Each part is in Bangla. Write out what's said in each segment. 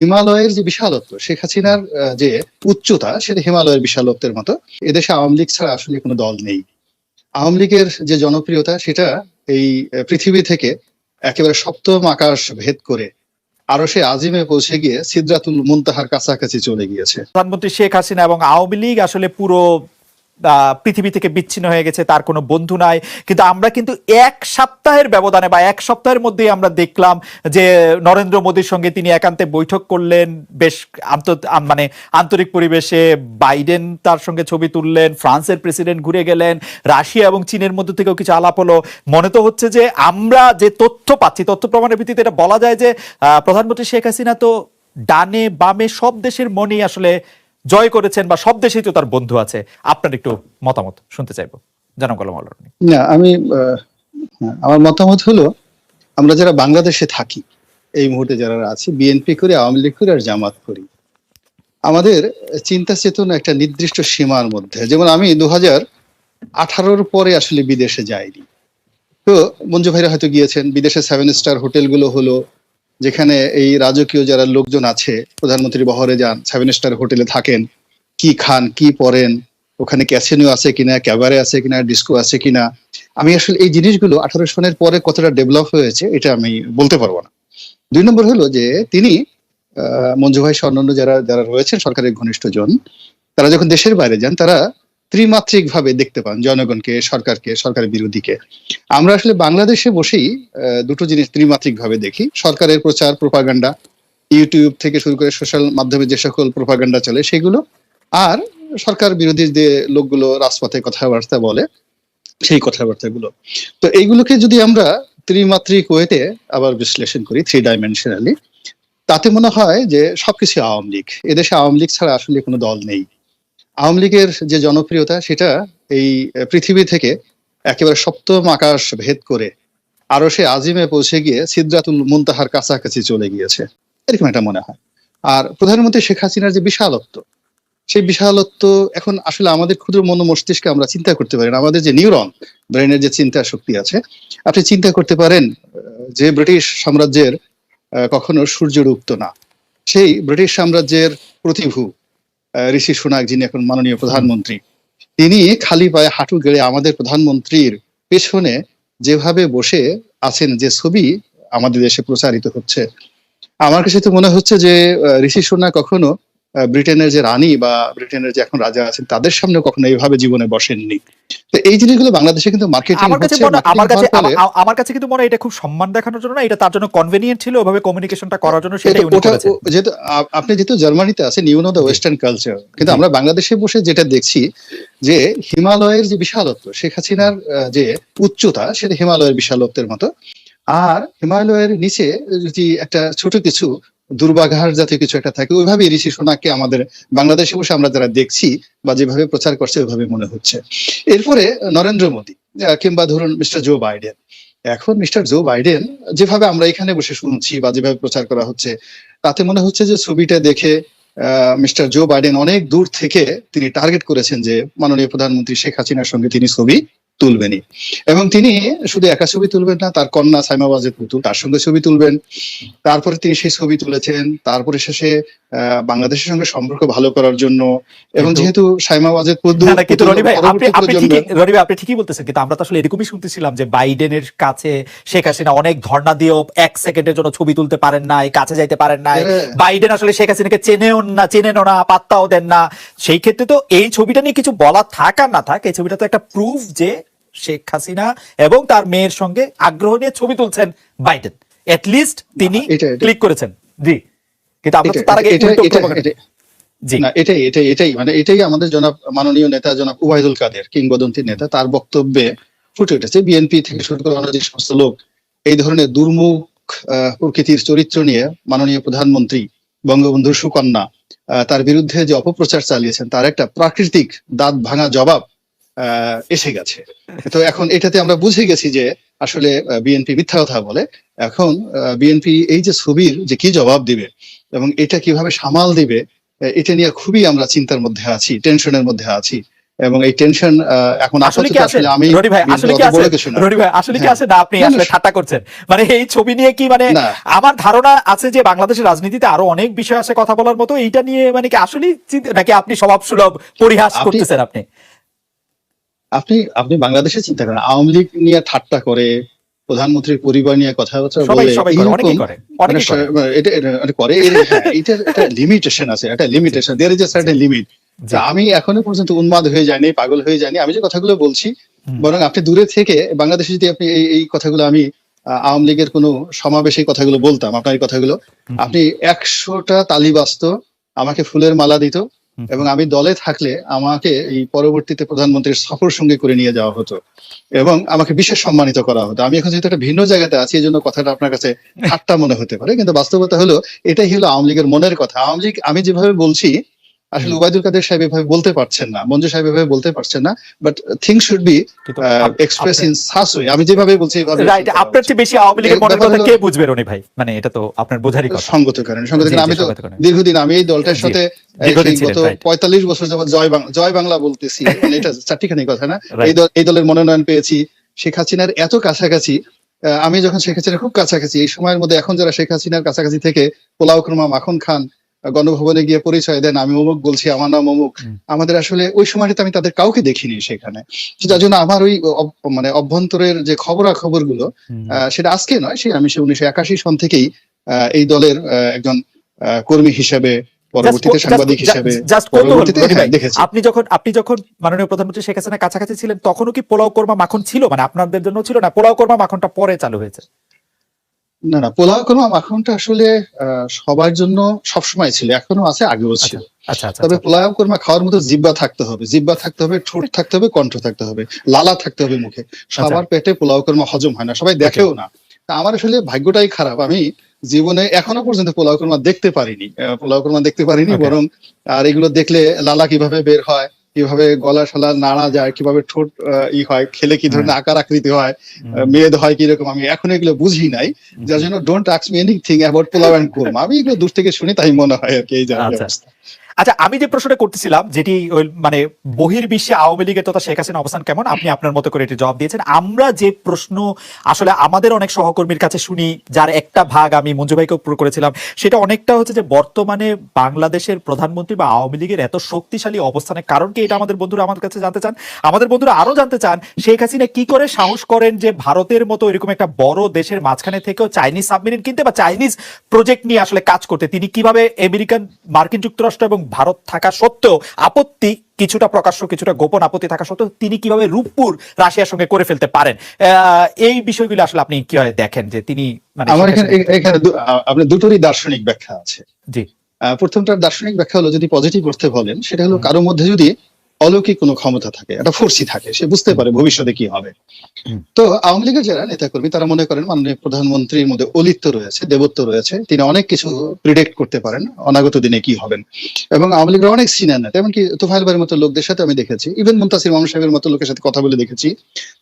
হিমালয়ের যে বিশালত্ব, শেখ হাসিনার যে উচ্চতা, সেটা হিমালয়ের বিশালত্বের মতো। এদেশে আওয়ামী লীগ ছাড়া আসলে কোনো দল নেই। আওয়ামী লীগের যে জনপ্রিয়তা, সেটা এই পৃথিবী থেকে একেবারে সপ্তম আকাশ ভেদ করে আরও সে আজিমে পৌঁছে গিয়ে সিদ্রাতুল মুনতাহার কাছাকাছি চলে গিয়েছে। প্রধানমন্ত্রী শেখ হাসিনা এবং আওয়ামী লীগ আসলে পুরো পৃথিবী থেকে বিচ্ছিন্ন হয়ে গেছে, তার কোনো বন্ধু নাই। কিন্তু আমরা কিন্তু এক সপ্তাহের ব্যবধানে বা এক সপ্তাহের মধ্যেই আমরা দেখলাম যে নরেন্দ্র মোদীর সঙ্গে তিনি একান্তে বৈঠক করলেন। বেশ মানে আন্তরিক পরিবেশে বাইডেন তার সঙ্গে ছবি তুললেন, ফ্রান্সের প্রেসিডেন্ট ঘুরে গেলেন, রাশিয়া এবং চীনের মধ্যে থেকেও কিছু আলাপ হলো। মনে তো হচ্ছে যে আমরা যে তথ্য পাচ্ছি, তথ্য প্রমাণের ভিত্তিতে এটা বলা যায় যে প্রধানমন্ত্রী শেখ হাসিনা তো ডানে বামে সব দেশের মনেই আসলে জয় করেছেন বা সব দেশেই তো তার বন্ধু আছে। আপনার একটু মতামত শুনতে চাইব। জানাম কলম না, আমি আমার মতামত হলো, আমরা যারা বাংলাদেশে থাকি, এই মুহূর্তে যারা আছি বিএনপি করি, আওয়ামী লীগ করি আর জামাত করি, আমাদের চিন্তা চেতনা একটা নির্দিষ্ট সীমার মধ্যে। যেমন আমি দু হাজার আঠারোর পরে আসলে বিদেশে যাইনি। তো মঞ্জু ভাইরা হয়তো গিয়েছেন, বিদেশে সেভেন স্টার হোটেলগুলো হলো যেখানে এই রাজকীয় যারা লোকজন আছে, প্রধানমন্ত্রী বহরে যান সেভেন স্টার হোটেলে থাকেন, কি খান, কি পরেন, ওখানে ক্যাসিনো আছে কিনা, ক্যাবারে আছে কিনা, ডিস্কো আছে কিনা, আমি আসলে এই জিনিসগুলো আঠারো সনের পরে কতটা ডেভেলপ হয়েছে, এটা আমি বলতে পারব না। দুই নম্বর হলো যে, তিনি মঞ্জু ভাই অন্যান্য যারা যারা রয়েছেন সরকারের ঘনিষ্ঠ জন তারা যখন দেশের বাইরে যান, তারা ত্রিমাত্রিক ভাবে দেখতে পান জনগণকে, সরকারকে, সরকারের বিরোধীকে। আমরা আসলে বাংলাদেশে বসেই দুটো জিনিস ত্রিমাত্রিক ভাবে দেখি। সরকারের প্রচার, প্রপাগান্ডা, ইউটিউব থেকে শুরু করে সোশ্যাল মাধ্যমে যে সকল প্রপাগান্ডা চলে সেগুলো, আর সরকার বিরোধী যে লোকগুলো রাজপথে কথাবার্তা বলে, সেই কথাবার্তাগুলো। তো এইগুলোকে যদি আমরা ত্রিমাত্রিক ওয়েতে আবার বিশ্লেষণ করি থ্রি ডাইমেনশনালি তাতে মনে হয় যে সবকিছু আওয়ামী লীগ। এদেশে আওয়ামী লীগ ছাড়া আসলে কোনো দল নেই। আওয়ামী লীগের যে জনপ্রিয়তা, সেটা এই পৃথিবী থেকে একেবারে সপ্তম আকাশ ভেদ করে আরও সে আজিমে পৌঁছে গিয়ে সিদ্রাতুল মুনতাহার কাছাকাছি চলে গিয়েছে। এরকম একটা মনে হয়। আর প্রধানমন্ত্রী শেখ হাসিনার যে বিশালত্ব, সেই বিশালত্ব এখন আসলে আমাদের ক্ষুদ্র মন মস্তিষ্কে আমরা চিন্তা করতে পারি না। আমাদের যে নিউরন, ব্রেনের যে চিন্তা শক্তি আছে, আপনি চিন্তা করতে পারেন যে ব্রিটিশ সাম্রাজ্যের কখনো সূর্য উঠত না। সেই ব্রিটিশ সাম্রাজ্যের প্রতিভু ঋষি সোনাক, যিনি এখন মাননীয় প্রধানমন্ত্রী, তিনি খালি পায়ে হাঁটু গেড়ে আমাদের প্রধানমন্ত্রীর পেছনে যেভাবে বসে আছেন, যে ছবি আমাদের দেশে প্রচারিত হচ্ছে, আমার কাছে তো মনে হচ্ছে যে ঋষি সোনা কখনো ব্রিটেনের যে রানী বা ব্রিটেনের যে এখন রাজা আছেন তাদের সামনে কখনো এইভাবে জীবনে বসেননি। তো এই জিনিসগুলো বাংলাদেশে কিন্তু মার্কেটিং আমার কাছে আমার কাছে আমার কাছে কিন্তু মনে এটা খুব সম্মান দেখানোর জন্য না এটা তার জন্য কনভেনিয়েন্ট ছিল ওভাবে কমিউনিকেশনটা করার জন্য সেটাই এটা- উনি করেছেন। যেহেতু আপনি যেহেতু জার্মানিতে আছেন you know the western culture কিন্তু আমরা বাংলাদেশে বসে যেটা দেখছি যে হিমালয়ের যে বিশালত্ব শেখ হাসিনার যে উচ্চতা সেটা হিমালয়ের বিশালত্বের মতো। আর হিমালয়ের নিচে যদি একটা ছোট কিছু দুর্বাঘার জাতীয় কিছু একটা থাকে ওইভাবে ঋষি সোনাকে আমাদের বাংলাদেশে বসে আমরা যারা দেখছি বা যেভাবে প্রচার করছে, ওইভাবে মনে হচ্ছে। এরপরে নরেন্দ্র মোদী কিংবা ধরুন মিস্টার জো বাইডেন। এখন মিস্টার জো বাইডেন যেভাবে আমরা এখানে বসে শুনছি বা যেভাবে প্রচার করা হচ্ছে, তাতে মনে হচ্ছে যে ছবিটা দেখে মিস্টার জো বাইডেন অনেক দূর থেকে তিনি টার্গেট করেছেন যে মাননীয় প্রধানমন্ত্রী শেখ হাসিনার সঙ্গে তিনি ছবি তুলবেনই। এবং তিনি শুধু একা ছবি তুলবেন না তার কন্যা সাইমা ওয়াজেদ পুতুল তার সঙ্গে ছবি তুলবেন। তারপরে তিনি সেই ছবি তুলেছেন তারপরে শেষে বাংলাদেশের সঙ্গে সম্পর্ক ভালো করার জন্য। এবং যেহেতু সাইমা ওয়াজেদ পুতুল না, না, কিন্তু রনি ভাই আপনি আপনি ঠিকই রনি ভাই আপনি ঠিকই বলতেছেন কিন্তু আমরা তো আসলে এরকমই শুনতেছিলাম যে বাইডেনের কাছে শেখ হাসিনা অনেক ধর্ণা দিয়েও এক সেকেন্ডের জন্য ছবি তুলতে পারেন নাই কাছে যাইতে পারেন নাই। হ্যাঁ। বাইডেন আসলে শেখ হাসিনাকে চেনেও না চেনেনও না পাত্তাও দেন না। সেই ক্ষেত্রে তো এই ছবিটা নিয়ে কিছু বলা থাক আর না থাক এই ছবিটা তো একটা প্রুফ যে শেখ হাসিনা এবং তার মেয়ের সঙ্গে আগ্রহ নিয়ে ছবি তুলছেন বাইডেন। লিস্ট তিনি ক্লিক করেছেন। জি। কিন্তু আমরা তো তার আগে না এটাই এটাই এটাই মানে এটাই আমাদের জনাব মাননীয় নেতা জনাব উবায়দুল কাদের কিংবদন্তি নেতা তার বক্তব্যে ফুটে উঠেছে। বিএনপি থেকে শুরু করে অন্য যে সমস্ত লোক এই ধরনের দুর্মুখ প্রকৃতির চরিত্র নিয়ে মাননীয় প্রধানমন্ত্রী বঙ্গবন্ধুর সুকন্যা তার বিরুদ্ধে যে অপপ্রচার চালিয়েছেন তার একটা প্রাকৃতিক দাঁত ভাঙা জবাব এসে গেছে। তো এখন এটাতে আমরা বুঝে গেছি যে আসলে বিএনপি মিথ্যা কথা বলে। এখন বিএনপি এই যে ছবির যে কি জবাব দিবে এবং এটা কীভাবে সামাল দিবে এটা নিয়ে খুবই আমরা চিন্তার মধ্যে আছি টেনশনের মধ্যে আছি। এবং এই টেনশন এখন আসলে কি আছে? আসলে আমি রনি ভাই আসলে কি আছে? রনি ভাই আসলে কি। আছে? না আপনি আসলে ঠাট্টা করছেন। মানে এই ছবি নিয়ে কি মানে আমার ধারণা আছে যে বাংলাদেশের রাজনীতিতে আরও অনেক বিষয় আছে কথা বলার মতো। এইটা নিয়ে মানে কি আসলে নাকি আপনি স্বভাব সুলভ পরিহাস করতেছেন আপনি? আপনি আপনি বাংলাদেশে চিন্তা করেন আওয়ামী লীগ নিয়ে ঠাট্টা করে প্রধানমন্ত্রীর পরিবার নিয়ে কথাবার্তা সবাই বলে করে মানে স- এটা এর- হ্যাঁ, একটা লিমিটেশন আছে একটা limitation there is a certain limit আমি এখনও পর্যন্ত উন্মাদ হয়ে যায়নি পাগল হয়ে যায়নি আমি যে কথাগুলো বলছি বরং আপনি দূরে থেকে বাংলাদেশে যদি আপনি এই কথাগুলো আমি আওয়ামী লীগের কোনো সমাবেশে কথাগুলো বলতাম আপনার এই কথাগুলো আপনি একশোটা তালি বাজত আমাকে ফুলের মালা দিত। এবং আমি দলে থাকলে আমাকে এই পরবর্তীতে প্রধানমন্ত্রীর সফর সঙ্গে করে নিয়ে যাওয়া হতো এবং আমাকে বিশেষ সম্মানিত করা হতো। আমি এখন যেহেতু একটা ভিন্ন জায়গাতে আছি এই জন্য কথাটা আপনার কাছে ঠাট্টা মনে হতে পারে। কিন্তু বাস্তবতা হলো এটাই হলো আওয়ামী লীগের মনের কথা। আওয়ামী লীগ আমি যেভাবে বলছি আসলে উবায়দুল কাদের সাহেব এভাবে বলতে পারছেন না মঞ্জু সাহেব এভাবে বলতে পারছেন না but thing should be express in such way আমি যেভাবে বলছি এভাবে রাইট আপনার চেয়ে বেশি আওয়ামী লীগের মনের কথা কে বুঝবে রনি ভাই? মানে এটা তো আপনার বোঝারই কথা। সঙ্গত কারণ সঙ্গত কারণ আমি তো দীর্ঘদিন আমি এই দলটার সাথে গত right. পঁয়তাল্লিশ বছর যাবত জয় বাংলা জয় বাংলা বলতেছি মানে এটা চারটিখানি কথা না? এই দল এই দলের মনোনয়ন পেয়েছি। শেখ হাসিনার এত কাছাকাছি আহ, আমি যখন শেখ হাসিনার খুব কাছাকাছি এই সময়ের মধ্যে এখন যারা শেখ হাসিনার কাছাকাছি থেকে পোলাও মাখন খান গণভবনে গিয়ে পরিচয় দেন আমি অমুক বলছি আমার নাম অমুক। আমাদের আসলে ওই সময়টাতে আমি তাদের কাউকে দেখিনি সেখানে। যার জন্য আমার ওই মানে অভ্যন্তরের যে খবরা খবরগুলো হুম। আহ, সেটা আজকে নয় সে আমি সে উনিশশো একাশি সন থেকেই এই দলের একজন কর্মী হিসেবে পরবর্তীতে সাংবাদিক হিসেবে হ্যাঁ, আপনি যখন আপনি যখন মাননীয় প্রধানমন্ত্রী শেখ হাসিনা কাছাকাছি ছিলেন তখনও কি পোলাও কোরমা মাখন ছিল? মানে আপনাদের জন্য ছিল না পোলাও কোরমা মাখনটা পরে চালু হয়েছে? না না পোলাও কোরমা মাখনটা আসলে সবার জন্য সবসময় ছিল এখনও আছে আগেও ছিল। আচ্ছা আচ্ছা তবে আচ্ছা। পোলাও কোরমা খাওয়ার মতো জিব্বা থাকতে হবে জিব্বা থাকতে হবে ঠোঁট থাকতে হবে কণ্ঠ থাকতে হবে লালা থাকতে হবে মুখে। সবার পেটে পোলাও কোরমা হজম হয় না সবাই দেখেও না। তা আমার আসলে ভাগ্যটাই খারাপ আমি জীবনে এখনও পর্যন্ত পোলাও কোরমা দেখতে পারিনি পোলাও কোরমা দেখতে পারিনি বরং আর এগুলো দেখলে লালা কীভাবে বের হয় কীভাবে গলা সলা নাড়া যায় কীভাবে ঠোঁট ই হয় খেলে কি ধরনের আকার আকৃতি হয়। মেদ হয় কীরকম আমি এখন এগুলো বুঝি নাই। যার জন্য don't ask me anything about pulao and korma আমি এগুলো দূর থেকে শুনি তাই মনে হয় আর কি এই যে আচ্ছা। আমি যে প্রশ্নটা করতেছিলাম, যেটি মানে বহির্বিশ্বে আওয়ামী লীগের তথা শেখ হাসিনা অবস্থান কেমন, আপনি আপনার মতো করে এটি জবাব দিয়েছেন আমরা যে প্রশ্ন আসলে আমাদের অনেক সহকর্মীর কাছে শুনি, যার একটা ভাগ আমি মঞ্জু ভাইকে করেছিলাম, সেটা অনেকটা হচ্ছে যে বর্তমানে বাংলাদেশের প্রধানমন্ত্রী বা আওয়ামী লীগের এত শক্তিশালী অবস্থানের কারণ কি, এটা আমাদের বন্ধুরা আমাদের কাছে জানতে চান আমাদের বন্ধুরা আরও জানতে চান, শেখ হাসিনা কি করে সাহস করেন যে ভারতের মতো এরকম একটা বড় দেশের মাঝখানে থেকেও চাইনিজ সাবমেরিন কিনতে বা চাইনিজ প্রজেক্ট নিয়ে আসলে কাজ করতে তিনি কীভাবে আমেরিকান, মার্কিন যুক্তরাষ্ট্র এবং ভারত থাকা সত্ত্বেও আপত্তি কিছুটা প্রকাশ্য কিছুটা গোপন আপত্তি থাকা সত্ত্বেও তিনি কীভাবে রূপপুর রাশিয়ার সঙ্গে করে ফেলতে পারেন? আহ, এই বিষয়গুলো আসলে আপনি কীভাবে দেখেন যে তিনি মানে আমার এখানে দুটোরই দার্শনিক ব্যাখ্যা আছে। জি। আহ, প্রথমটার দার্শনিক ব্যাখ্যা হলো যদি পজিটিভ করতে বলেন সেটা হলো কারোর মধ্যে যদি অলৌকিক কোনো ক্ষমতা থাকে একটা ফোর্সি থাকে সে বুঝতে পারে ভবিষ্যতে কি হবে। তো আওয়ামী লীগের যারা নেতাকর্মী তারা মনে করেন মাননীয় প্রধানমন্ত্রীর মধ্যে অলিত্ব রয়েছে দেবত্ব রয়েছে তিনি অনেক কিছু প্রিডিক্ট করতে পারেন অনাগত দিনে কি হবেন। এবং আওয়ামী লীগের অনেক সিনিয়র নেতা এমনকি তোফাইল ভাইয়ের মতো লোকদের সাথে আমি দেখেছি ইভেন মুন্তাসির মামুন সাহেবের মতো লোকের সাথে কথা বলে দেখেছি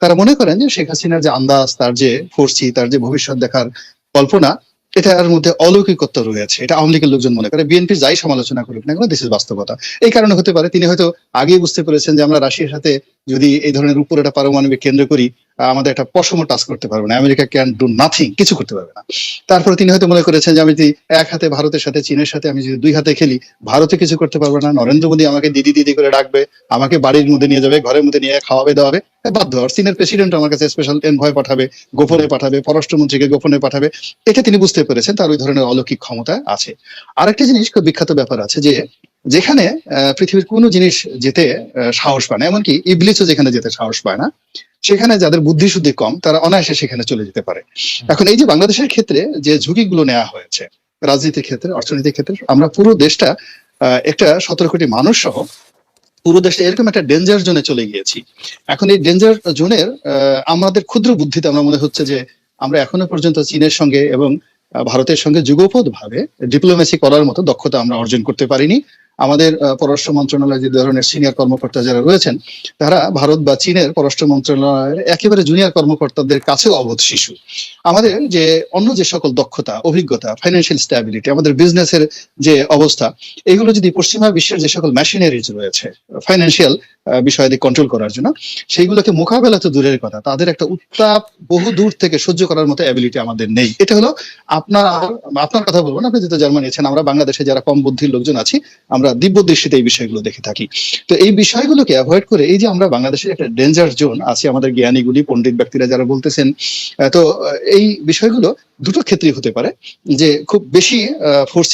তারা মনে করেন যে শেখ হাসিনার যে আন্দাজ তার যে ফোর্সি তার যে ভবিষ্যৎ দেখার কল্পনা এটার মধ্যে অলৌকিকত্ব রয়েছে। এটা আওয়ামী লীগের লোকজন মনে করে। বিএনপি যাই সমালোচনা করুক না কেন দেশের বাস্তবতা। এই কারণে হতে পারে, তিনি হয়তো আগেই বুঝতে পেরেছেন যে আমরা রাশিয়ার সাথে যদি এই ধরনের উপর একটা পারমাণবিক কেন্দ্র করি আমাদের একটা পশম টাচ করতে পারবে না। আমেরিকা ক্যান ডু নাথিং কিছু করতে পারবে না। তারপরে তিনি হয়তো মনে করেছেন যে আমি যদি এক হাতে ভারতের সাথে, চীনের সাথে আমি যদি দুই হাতে খেলি ভারতে কিছু করতে পারবে না। নরেন্দ্র মোদী আমাকে দিদি দিদি করে ডাকবে, আমাকে বাড়ির মধ্যে নিয়ে যাবে, ঘরের মধ্যে নিয়ে খাওয়াবে, দাওয়াবে বাধ্য। আর চীনের প্রেসিডেন্ট আমার কাছে স্পেশাল এনভয় পাঠাবে, গোপনে পাঠাবে, পররাষ্ট্রমন্ত্রীকে গোপনে পাঠাবে। এটা তিনি বুঝতে পেরেছেন, তার ওই ধরনের অলৌকিক ক্ষমতা আছে। আরেকটা জিনিস খুব বিখ্যাত ব্যাপার আছে যে যেখানে আহ, পৃথিবীর কোনো জিনিস যেতে সাহস পায় না এমনকি ইবলিসও যেখানে যেতে সাহস পায় না সেখানে যাদের বুদ্ধি শুদ্ধি কম তারা অনায়াসে সেখানে চলে যেতে পারে। এখন এই যে বাংলাদেশের ক্ষেত্রে যে ঝুঁকিগুলো নেওয়া হয়েছে রাজনীতির ক্ষেত্রে অর্থনীতির ক্ষেত্রে আমরা পুরো দেশটা একটা সতেরো কোটি মানুষ সহ পুরো দেশটা এরকম একটা ডেঞ্জার জোনে চলে গিয়েছি। এখন এই ডেঞ্জার জোনের আমাদের ক্ষুদ্র বুদ্ধিতে আমরা মনে হচ্ছে যে আমরা এখনও পর্যন্ত চীনের সঙ্গে এবং ভারতের সঙ্গে যুগপৎ ভাবে ডিপ্লোমেসি করার মতো দক্ষতা আমরা অর্জন করতে পারিনি। আমাদের পররাষ্ট্র মন্ত্রণালয়ে যে ধরনের সিনিয়র কর্মকর্তা যারা রয়েছেন, তারা ভারত বা চীনের পররাষ্ট্র মন্ত্রণালয়ের একেবারে জুনিয়র কর্মকর্তাদের কাছেও অবধ শিশু। আমাদের যে, অন্য যে সকল দক্ষতা, অভিজ্ঞতা ফাইন্যান্সিয়াল স্ট্যাবিলিটি আমাদের বিজনেসের যে অবস্থা, এগুলো যদি পশ্চিমা বিশ্বের যে সকল মেশিনারিজ রয়েছে ফাইন্যান্সিয়াল বিষয়াদি কন্ট্রোল করার জন্য, সেইগুলোকে মোকাবেলা তো দূরের কথা, তাদের একটা উত্তাপ বহু দূর থেকে সহ্য করার মতো অ্যাবিলিটি আমাদের নেই। এটা হলো আপনার আপনার কথা বলব না, আপনি যেহেতু জার্মানি আছেন, আমরা বাংলাদেশে যারা কম বুদ্ধির লোকজন আছি, আমরা দিব্য দৃষ্টিতে এই বিষয়গুলো দেখে থাকি। তো এই বিষয়গুলোকে অ্যাভয়েড করে এই যে আমরা বাংলাদেশের একটা ডেঞ্জার জোন আছে আমাদের জ্ঞানীগুলি, পণ্ডিত ব্যক্তিরা যারা বলতেছেন তো এই বিষয়গুলো দুটো ক্ষেত্রেই হতে পারে যে খুব বেশি ফোর্স